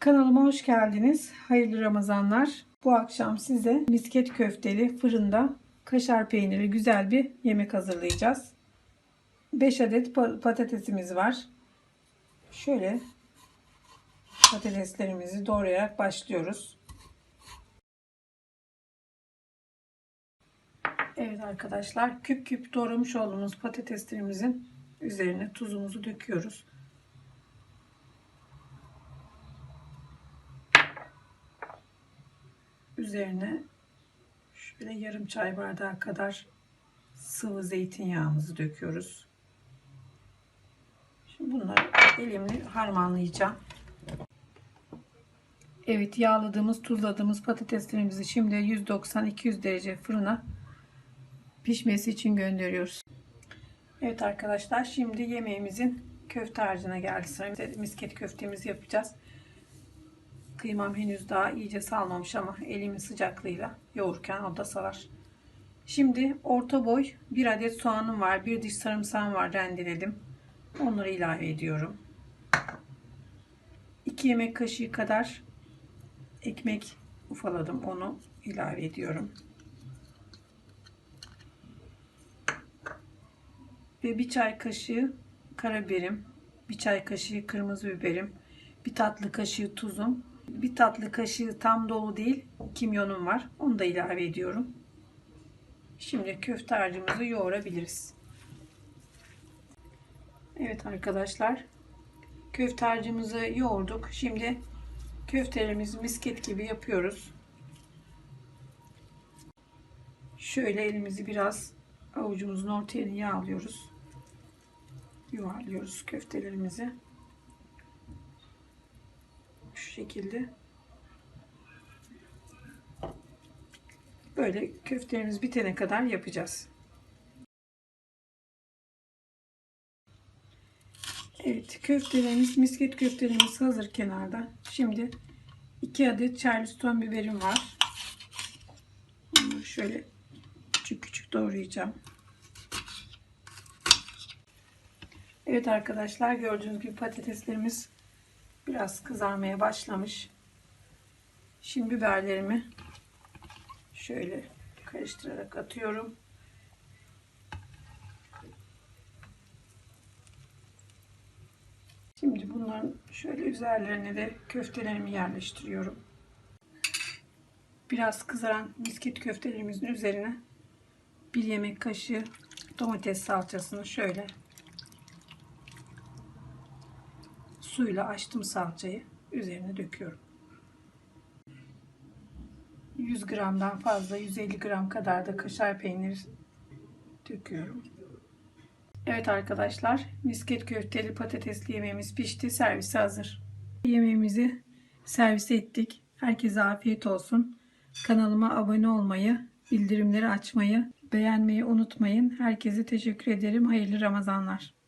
Kanalıma hoş geldiniz. Hayırlı Ramazanlar. Bu akşam size misket köfteli fırında kaşar peyniri güzel bir yemek hazırlayacağız. 5 adet pa- patatesimiz var. Şöyle patateslerimizi doğrayarak başlıyoruz. Evet arkadaşlar küp küp doğramış olduğumuz patateslerimizin üzerine tuzumuzu döküyoruz. Üzerine şöyle yarım çay bardağı kadar sıvı zeytinyağımızı döküyoruz. Şimdi bunları elimle harmanlayacağım. Evet yağladığımız, tuzladığımız patateslerimizi şimdi 190-200 derece fırına pişmesi için gönderiyoruz. Evet arkadaşlar şimdi yemeğimizin köfte harcına geldi sıra. Misket köftemizi yapacağız. Kıymam henüz daha iyice salmamış ama elimin sıcaklığıyla yoğurken o da salar. Şimdi orta boy bir adet soğanım var. Bir diş sarımsağım var rendeledim. Onları ilave ediyorum. 2 yemek kaşığı kadar ekmek ufaladım. Onu ilave ediyorum. Ve bir çay kaşığı karabiberim, bir çay kaşığı kırmızı biberim, bir tatlı kaşığı tuzum, bir tatlı kaşığı tam dolu değil kimyonum var. Onu da ilave ediyorum. Şimdi köfte harcımızı yoğurabiliriz. Evet arkadaşlar. Köfte harcımızı yoğurduk. Şimdi köftelerimizi misket gibi yapıyoruz. Şöyle elimizi biraz avucumuzun ortaya yağlıyoruz. Yuvarlıyoruz köftelerimizi. Şekilde. Böyle köftelerimiz bitene kadar yapacağız. Evet köftelerimiz, misket köftelerimiz hazır kenarda. Şimdi 2 adet charleston biberim var. Bunları şöyle küçük küçük doğrayacağım. Evet arkadaşlar gördüğünüz gibi patateslerimiz biraz kızarmaya başlamış. Şimdi biberlerimi şöyle karıştırarak atıyorum. Şimdi bunların şöyle üzerlerine de köftelerimi yerleştiriyorum. Biraz kızaran misket köftelerimizin üzerine bir yemek kaşığı domates salçasını şöyle suyla açtım salçayı üzerine döküyorum. 100 gramdan fazla 150 gram kadar da kaşar peyniri döküyorum. Evet arkadaşlar misket köfteli patatesli yemeğimiz pişti servise hazır. Yemeğimizi servis ettik. Herkese afiyet olsun. Kanalıma abone olmayı, bildirimleri açmayı, beğenmeyi unutmayın. Herkese teşekkür ederim. Hayırlı Ramazanlar.